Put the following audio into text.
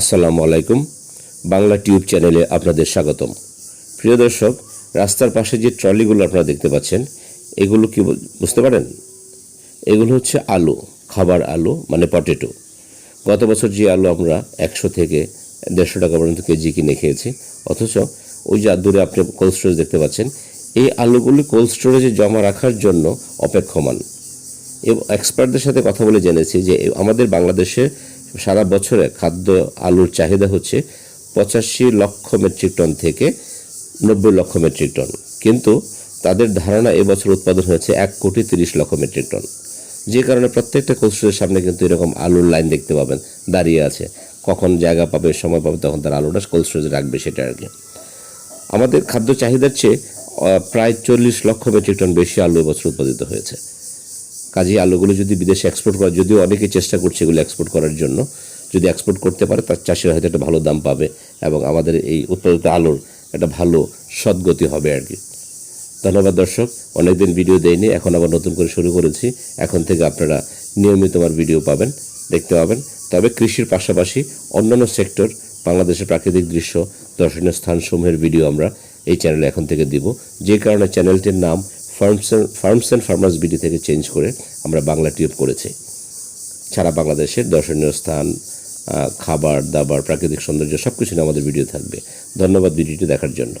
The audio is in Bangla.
আসসালামু আলাইকুম। বাংলা টিউব চ্যানেলে আপনাদের স্বাগতম। প্রিয় দর্শক, রাস্তার পাশে যে ট্রলিগুলো আপনারা দেখতে পাচ্ছেন, এগুলো কি বুঝতে পারেন? এগুলো হচ্ছে আলু, খাবার আলু মানে পটেটো। গত বছর যে আলু আমরা একশো থেকে দেড়শো টাকা পর্যন্ত কেজি কিনে খেয়েছি, অথচ ওই যে দূরে আপনি কোল্ড স্টোরেজ দেখতে পাচ্ছেন, এই আলুগুলি কোল্ড স্টোরেজে জমা রাখার জন্য অপেক্ষমান। এবং এক্সপার্টদের সাথে কথা বলে জেনেছি যে আমাদের বাংলাদেশে সারা বছরে খাদ্য আলুর চাহিদা হচ্ছে পঁচাশি লক্ষ মেট্রিক টন থেকে নব্বই লক্ষ মেট্রিক টন। কিন্তু তাদের ধারণা এবছর উৎপাদন হয়েছে এক কোটি তিরিশ লক্ষ মেট্রিক টন। যে কারণে প্রত্যেকটা কোস্টের সামনে কিন্তু এরকম আলুর লাইন দেখতে পাবেন, দাঁড়িয়ে আছে। কখন জায়গা পাবে, সময় পাবে, তখন তার আলুটা কোল্ড স্টোরেজে রাখবে সেটা আর কি। আমাদের খাদ্য চাহিদার চেয়ে প্রায় চল্লিশ লক্ষ মেট্রিক টন বেশি আলু এবছর উৎপাদিত হয়েছে। কাজেই আলুগুলো যদি বিদেশে এক্সপোর্ট করা যদিও অনেকে চেষ্টা করছে এগুলো এক্সপোর্ট করার জন্য, যদি এক্সপোর্ট করতে পারে, তার চাষিরা হয়তো একটা ভালো দাম পাবে এবং আমাদের এই উৎপাদিত আলুর একটা ভালো সদ্গতি হবে আর কি। ধন্যবাদ দর্শক, অনেকদিন ভিডিও দেয়নি এখন আবার নতুন করে শুরু করেছি। এখন থেকে আপনারা নিয়মিত আমার ভিডিও পাবেন, দেখতে পাবেন। তবে কৃষির পাশাপাশি অন্যান্য সেক্টর বাংলাদেশের প্রাকৃতিক দৃশ্য, দর্শনীয় স্থানসমূহের ভিডিও আমরা এই চ্যানেলে এখন থেকে দিব। যে কারণে চ্যানেলটির নাম farms farms and farmers BD থেকে চেঞ্জ করে আমরা বাংলা টিউব করেছি। সারা বাংলাদেশের দর্শনীয় স্থান খাবার, দাবার, প্রাকৃতিক সৌন্দর্য সব কিছু আমাদের ভিডিও থাকবে। ধন্যবাদ ভিডিওটি দেখার জন্য।